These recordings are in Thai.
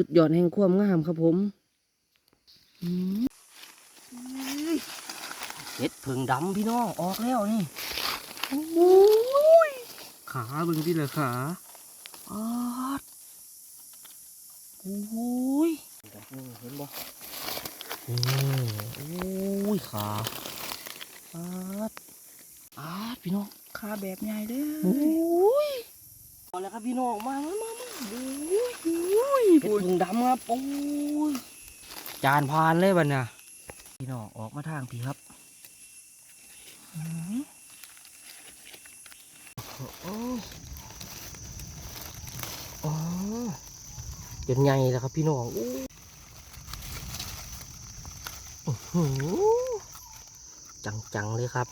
สุดยอดแห่งความงามครับผมอืมเห็ดเพิงดำพี่น้องออกแล้วนี่โอ้ยขาเบิ่งที่ละขาออดโอ้ยเห็นบ่อืมโอ้ยขาอาดอาดพี่น้องขาแบบใหญ่เด้โอ้อ ยมาแล้วครับพี่น้องมามามามาโอ้ยอุ้ยเห็ดพึ่งดำครับโอ้ยจานพานเลยบัดเนี่ยพี่น้องออกมาทางพี่ครับโอ้โอ้ยเป็นไงล่ะครับพี่น้องโอ้ยอื้อหือจังๆเลยครับ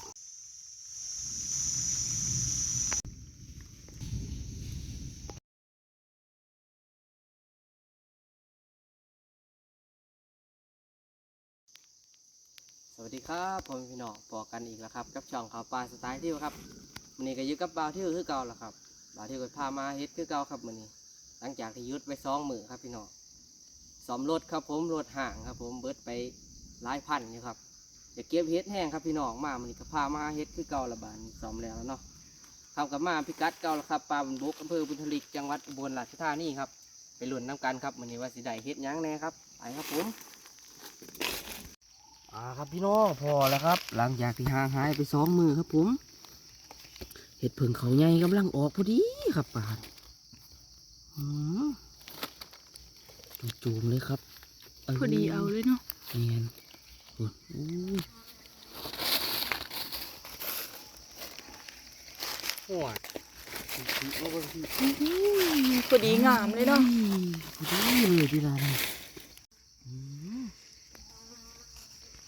สวัสดี ครับผมพี่น้องพอกันอีกแล้วครับ กับช่องข่าวปลาสไตล์ที่วครับวันนี้ก็ยึดกับบ่าวที่วคือเก่าแล้วครับบ่าวที่วก็พามาเฮ็ดคือเก่าครับวันนี้ หลังจากที่ยุดไปสองมือครับพี่น้องสอมรถครับผมรถห่างครับ ผมเบิดไปหลายพันอยู่ครับจะเก็บเฮ็ดแห้งครับพี่น้องมาวันนี้ก็พามาเฮ็ดคือเก่าละบานสอมแล้วเนาะครับกับมาพิกัดเก่าแล้วครับปลาบุญบุกอำเภอบุญทลิกจังหวัดอุบลราชธานีครับไปหลุนน้ำกันครับวันนี้ว่าสิได้เฮ็ดยั้งแน่ครับไปครับผม อ่าครับพี่น้องพอแล้วครับ หลังจากที่ห่างหายไปสองมือครับผมเห็ดเผิงเขาใหญ่กำลังออกพอดีครับปานอืมจูมๆเลยครับพอดีเอาเลยเนาะเนียนโอ้ยอู้ยหัวอุ้ยพอดีงามเลยเนาะพอดีเลยพี่ลาเนี่ยอืม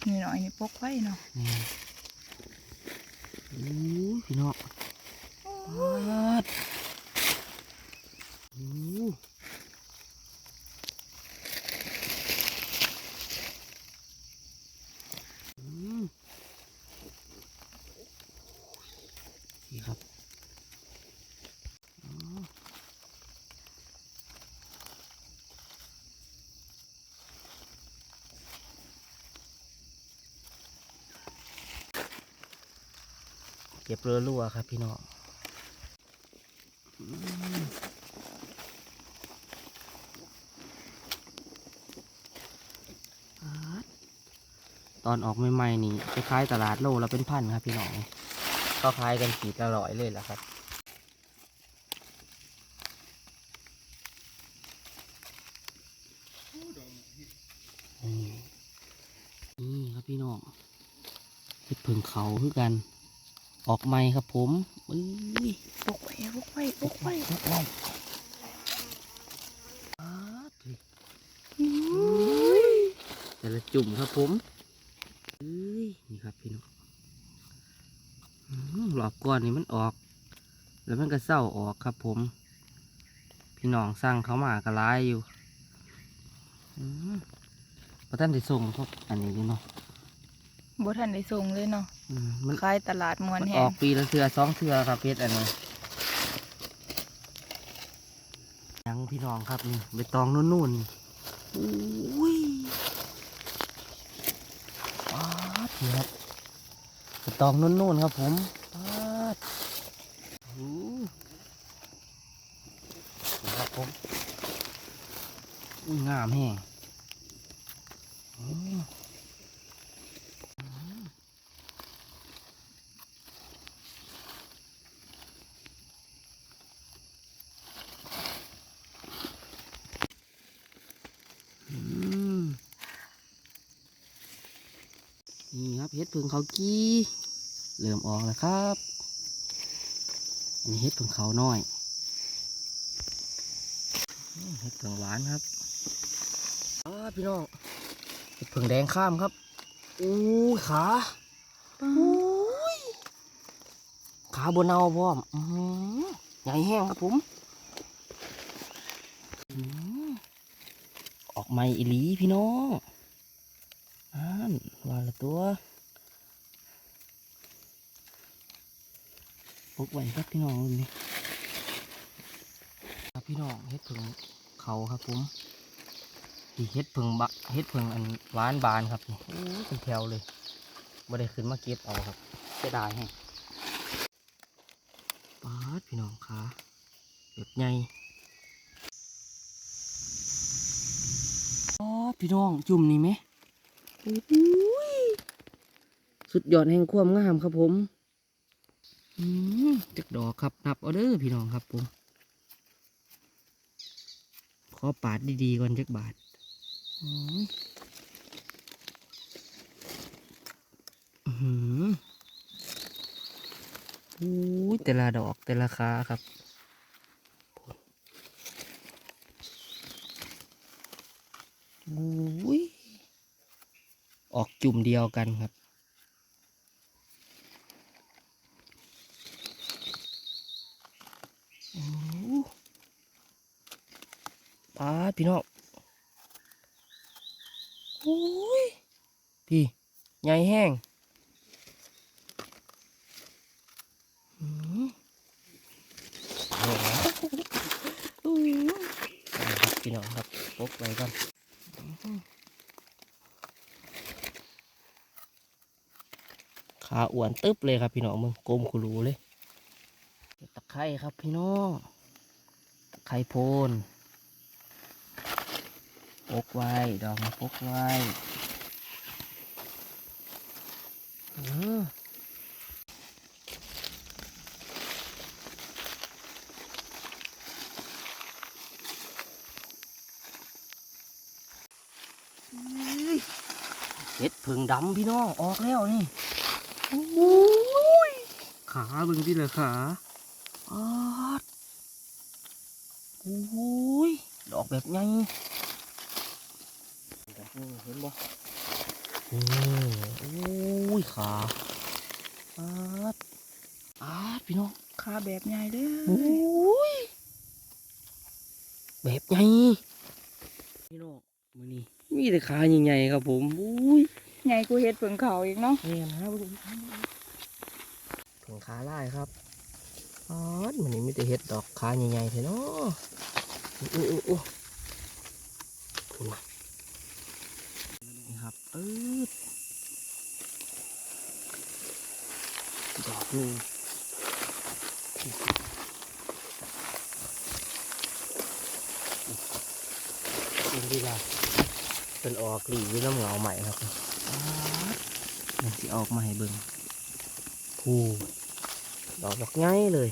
นี่หน่อยนี่ ปกไว้เนาะนี่โอ้ยพี่น้องปาดโอ้อืมนี่ครับอ๋อ เก็บเรือรั่วครับพี่น้องตอนออกใหม่ๆนี่ไปขายตลาดโลละเป็นพันครับพี่น้องก็ขายกันขีดละร้อยเลยแหละครับนี่ครับพี่น้องเห็ดเพิ่งเขาคือกัน ออกใหม่ครับผมอุ้ยปกไว้ปกไว้ปกไว้ปกไว้ปาดเลยอุ้ยแต่ละจุ่มครับผมเอ้ยนี่ครับพี่น้องอืมหลอกก้อนนี่มันออก แล้วมันก็เศร้าออกครับผม พี่น้องสั่งเขามากระลายอยู่อืมพระท่านได้ส่งพวกอันนี้อยู่เนาะ บ่ทันได้ส่งเลยเนาะอืมมันขายตลาดมวนมันแฮอองกปีละเทือสองเทือครับเพชรอันนี้ยังพี่น้องครับนี่ใบตองนุ่นๆอุ้ยปาดนี่ครับใบตองนุ่นๆครับผมปาดอู้นี่ครับผมอุ้ยงามแห้งอืม นี่ครับเห็ดเพิงเขากี้เริ่มออกแล้วครับอันนี้เห็ดเพิงเขาน้อยเห็ดเพิงหวานครับอ้าพี่น้องเห็ดเพิงแดงข้ามครับอู้ขาอู้ยขาบนเนาพร้อมใหญ่แห้งครับผมออกไม่อีหลีพี่น้อง ว่าละตัวปกไว้ครับพี่น้องนี่ครับพี่น้องเฮ็ดถึงเขาครับผมที่เฮ็ดเพิงบะเฮ็ดเพิงอันหวานบานครับนี่โอ้ยเป็นแถวเลยบ่ได้ขึ้นมาเก็บเอาครับเสียดายแฮงปาดพี่น้องขาแบบใหญ่ปาดพี่น้องจุ่มนี่ไหม สุดยอดแห่งความงามครับผมจักดอกครับนับเอาเด้อพี่น้องครับผม ขอปาดดีๆก่อนจักบาทโอ้ยอื้อหือโอ้ยแต่ละดอกแต่ละขาครับโอ้ย ออกจุ่มเดียวกันครับโอ้ปาดพี่น้องโอ้ย พี่ ใหญ่แห้งอือโอ้ยครับพี่น้องครับปกไว้ก่อนอื้อ ขาอ้วนตึ๊บเลยครับพี่น้องมึงกลมคุรูเลยตะไคร้ครับพี่น้องตะไคร้โพนปกไว้ดอกมาปกไว้เออเห็ดผึ่งดำพี่น้องออกแล้วนี่ โอ้ยขาเบึงพี่เลยขาออดโอ้ยดอกแบบไงเห็นบ่นี่โอ้ยขาอาดอาดพี่น้องขาแบบใหญ่เด้โอ้อยแบบไงพี่น้องมือนี้มีแต่ขาใหญ่ๆครับผมโอ้ย ใหญ่กูเฮ็ดเพิ่งเขาอีกเนาะนี่นะเบิ่งถึงขาลายครับอ๋อมันนี้มีแต่เห็ดดอกขาใหญ่ๆเถอะเนาะอู้อู้อู้ขึ้นมานี่ครับปื๊ดดอกนึงเป็นดีละ เป็นออกหลีอยู่น้ำเหงาใหม่ครับป๊าดมันสิออกมาให้เบิ่งผูดอกดอกง่ายเลย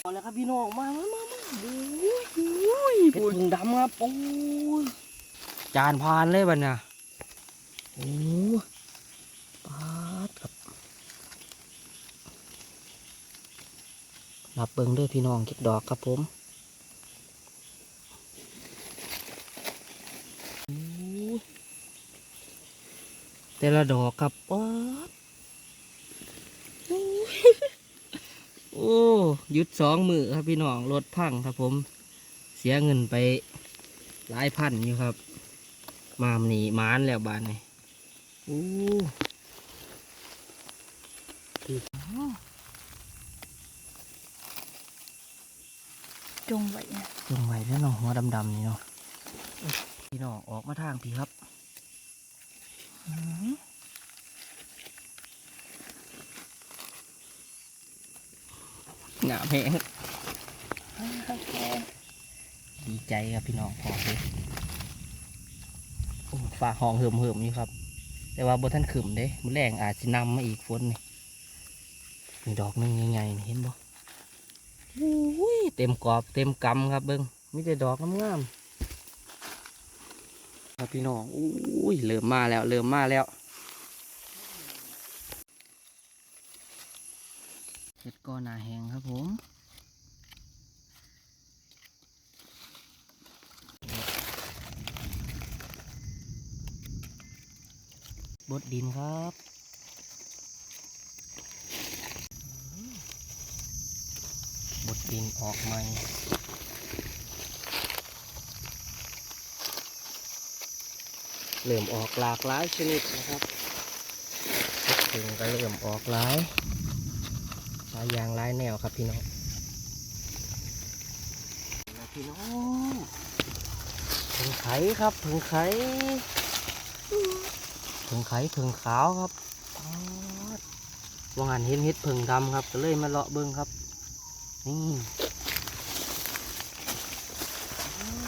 เอาแล้วครับพี่น้องมามามามาโอ้ยอุ้ยเห็ดผึ่งดำครับโอ้ยจานพานเลยบัดน่ะโอ้ปาดครับ รับเบิ่งเด้วยพี่น้องเก็บดอกครับผมแต่ละดอกครับป๊าดโอ้โอ้หยุดสองมือครับพี่น้องรถพังครับผม เสียเงินไปหลายพันอยู่ครับ มามนี่มานแล้วบานนี่โอ้ จงไว้นะจงไว้แล้วเนาะหัวดำๆนี่เนาะพี่น้องออกมาทางพี่ครับหนาแพงดีใจครับพี่น้องขอเลยฝากห้องเหิมเหิมๆอยู่ครับ แต่ว่าบนท่านขึ้มเด้มันแรงอาจสินำมาอีกฝนนี่มีดอกนึงใหญ่ๆเห็นบ่ เต็มกรอบเต็มกำครับเบิ้งมีแต่ดอกงามๆครับพี่น้องอุ้ยเริ่มมาแล้ว เริ่มมาแล้วเห็ดกอหนาแหงครับผมบดดินครับ บดดิน ออกใหม่เริ่มออกหลากหลายชนิดนะครับถึงก็เริ่มออกหลายหลายอย่างหลายแนวครับพี่น้องพี่น้องผึ่งไข่ครับผึ่งไข่ผึ่งไข่ผึ่งขาวครับว่างานเห็นเห็ดผึ่งดำครับก็เลยมาเลาะเบิ้งครับนี่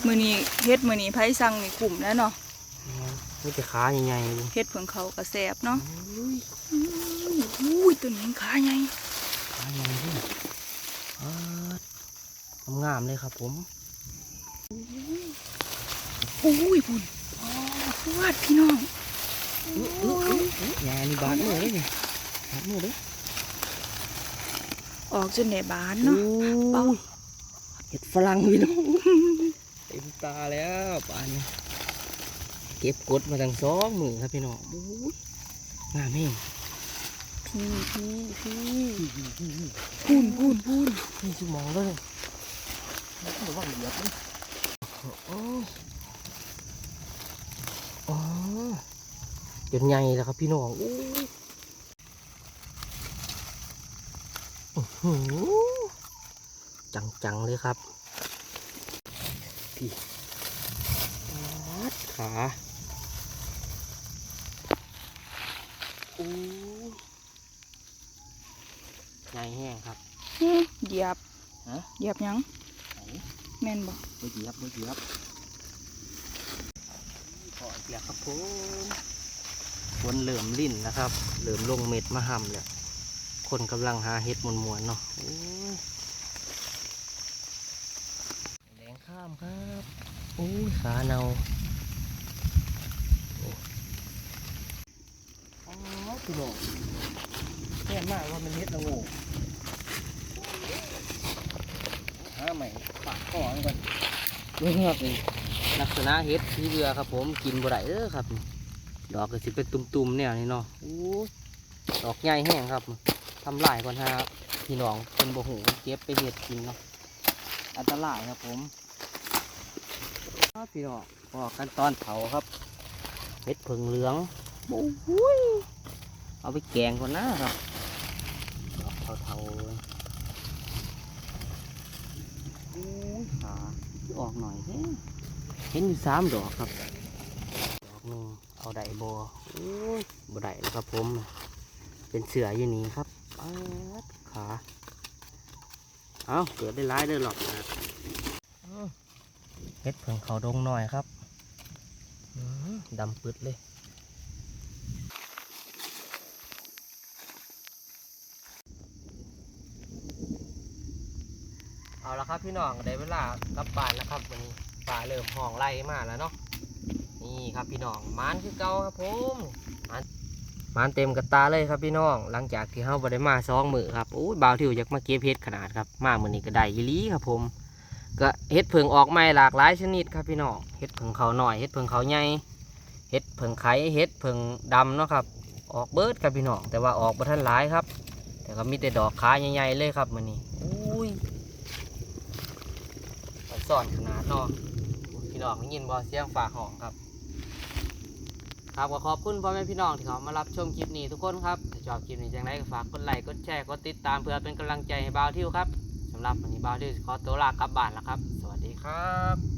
มือนี้เฮ็ดมือนี้ไผสั่งนี่กลุ่มแล้วเนาะนี่จะขาใหญ่ๆเลยเฮ็ดเพิ่งเขากระแสบเนาะอุ้ยอุ้ยตัวนี้ขาใหญ่ขาใหญ่ดิป๊าดงามๆเลยครับผมอุ้ยพุ่นอ๋อวาดพี่น้องงานนี่บาดมือเลยนี่บาดมือเลยออกจนได้บานเนาะเป้าเห็ดฝรั่งพี่น้องเต็มตาแล้วป่านนี้เก็บกดมาตั้งสองมือครับพี่น้องอุ้ยงามเองพี่พี่พี่พุ่นพุ่นพุ่นนี่สมองเลยระวังเหยียบเลยโอ้ยอ๋อจนใหญ่แล้วครับพี่น้องอู้ยอื้อหือจังๆเลยครับพี่ ขาโอ้ยใหญ่แห้งครับอื้อเหยียบฮะเหยียบหยังไหนแม่นบ่ไม่เหยียบไม่เหยียบพออีกแล้วครับผมฝนเหลื่อมลิ่นนะครับ เหลื่อมลงเม็ดมาหำเลยคนกำลังหาเห็ดมวนๆเนาะโอ้ยแรงข้ามครับ โอ้ยขาเนาโอ้อ๋อ พี่น้องแน่มากว่ามันเห็ดละโง่หาใหม่ปากคอมันก่อนนี่ครับนี่ลักษณะเห็ดที่เรือครับ ผมกินบ่ได้เด้อครับ ดอกก็สิเป็นตุ่มๆเนี่ยนี่เนาะโอ้ดอกใหญ่แห้งครับทำลายก่อนฮะพี่น้องเป็นบ่หูเก็บไปเห็ดกินเนาะอันตรายครับผมพี่น้องพอกันตอนเผาครับเห็ดผึ่งเหลืองโอ้ย เอาไปแกงก่อนนะครับดอกเทาๆเลยโอ้ยขาออกหน่อยเฮ้เห็นอยู่สามดอกครับ ดอกหนึ่งเอาได้บโอ้ยบ่ได้แล้วครับผม เป็นเสืออยู่นี่ครับปัดขา เอาเกิดได้ร้ายเด้อหรอกนะอื้อเฮ็ดเพิ่งเขาดงหน่อยครับอื้อดำปึดเลย เอาละครับพี่น้องได้เวลากลับบ้านแล้วครับวันนี้ป่าเริ่มห้องไล่มาแล้วเนาะนี่ครับพี่น้องมานคือเก่าครับผมมานมานเต็มกระตาเลยครับพี่น้อง หลังจากที่เฮาบ่ได้มาสองมือครับโอ้ยบ่าวทิวอยากมาเก็บเห็ดขนาดครับมามื้อนี้ก็ได้อีหลีครับผม ก็เห็ดเพิงออกใหม่หลากหลายชนิดครับพี่น้องเห็ดเพิงเขาหน่อยเห็ดเพิงเขาใหญ่เห็ดเพิงไข่เห็ดเพิงดำเนาะครับออกเบิดครับพี่น้องแต่ว่าออกบ่ทันหลายครับ แต่ก็มีแต่ดอกขาใหญ่ๆเลยครับมื้อนี้อุ้ย สอนขนาดเนาะพี่น้องได้ยินบอเสียงฝากห้องครับ ครับก็ขอบคุณพ่อแม่พี่น้องที่เขามารับชมคลิปนี้ทุกคนครับถ้าชอบคลิปนี้จังไรก็ฝากกดไลค์กดแชร์กดติดตามเพื่อเป็นกำลังใจให้บ่าวทิวครับสำหรับวันนี้บ่าวทิวขอตัวลากลับบ้านแล้วครับ สวัสดีครับ